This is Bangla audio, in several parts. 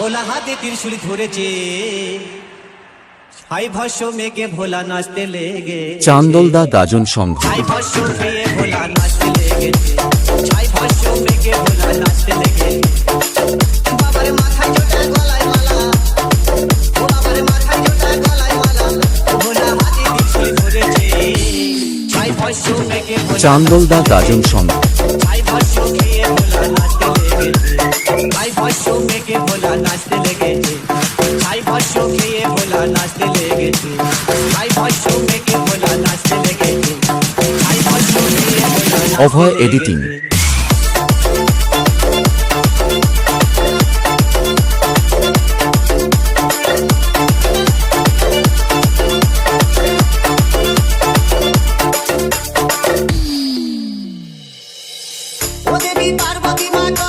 ভোলা হাতে ত্রিশুল ধরেছে। হাই ভস্য মেঘে ভোলা নাচতে লেগে চান্দলদা দাজন সংঘ। হাই ভস্য মেয়ে ভোলা নাচতে লেগে হাই ভস্য মেঘে ভোলা নাচতে লেগে চান্দলদা দাজন সংঘ। নাচতে লেগেছে। ছাই ভস্য খেয়ে ভোলা নাচতে লেগেছে। ছাই ভস্য মেঘে ভোলা নাচতে লেগেছে। ছাই ভস্য অভয় এডিটিং। দেবী পার্বতী মাতা।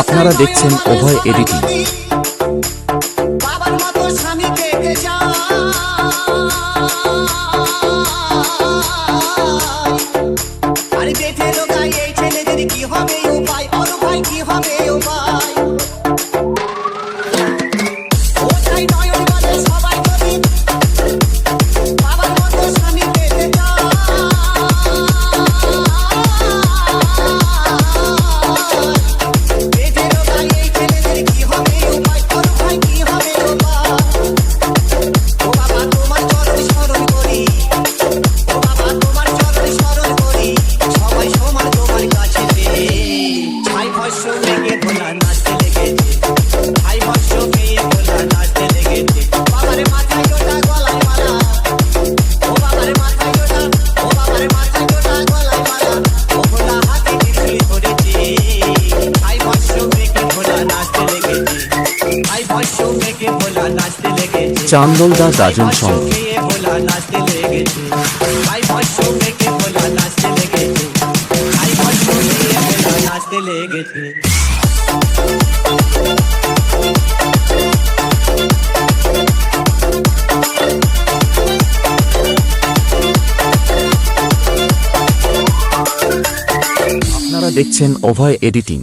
আপনারা দেখছেন অভয় এডিটিং। বর্ষ লেগে তোলা নাচতে লেগেছে ভাই বর্ষ মেয়ে তোলা নাচতে লেগেছে বাবার মাথায় ওটা গলায় মালা ও বাবার মাথায় ওটা ও বাবার মাথায় ওটা গলায় মালা চান্দলদা গাজন সঙ্গে ভোলা নাচতে লেগেছে ভাই বর্ষ দেখছেন অভয় এডিটিং।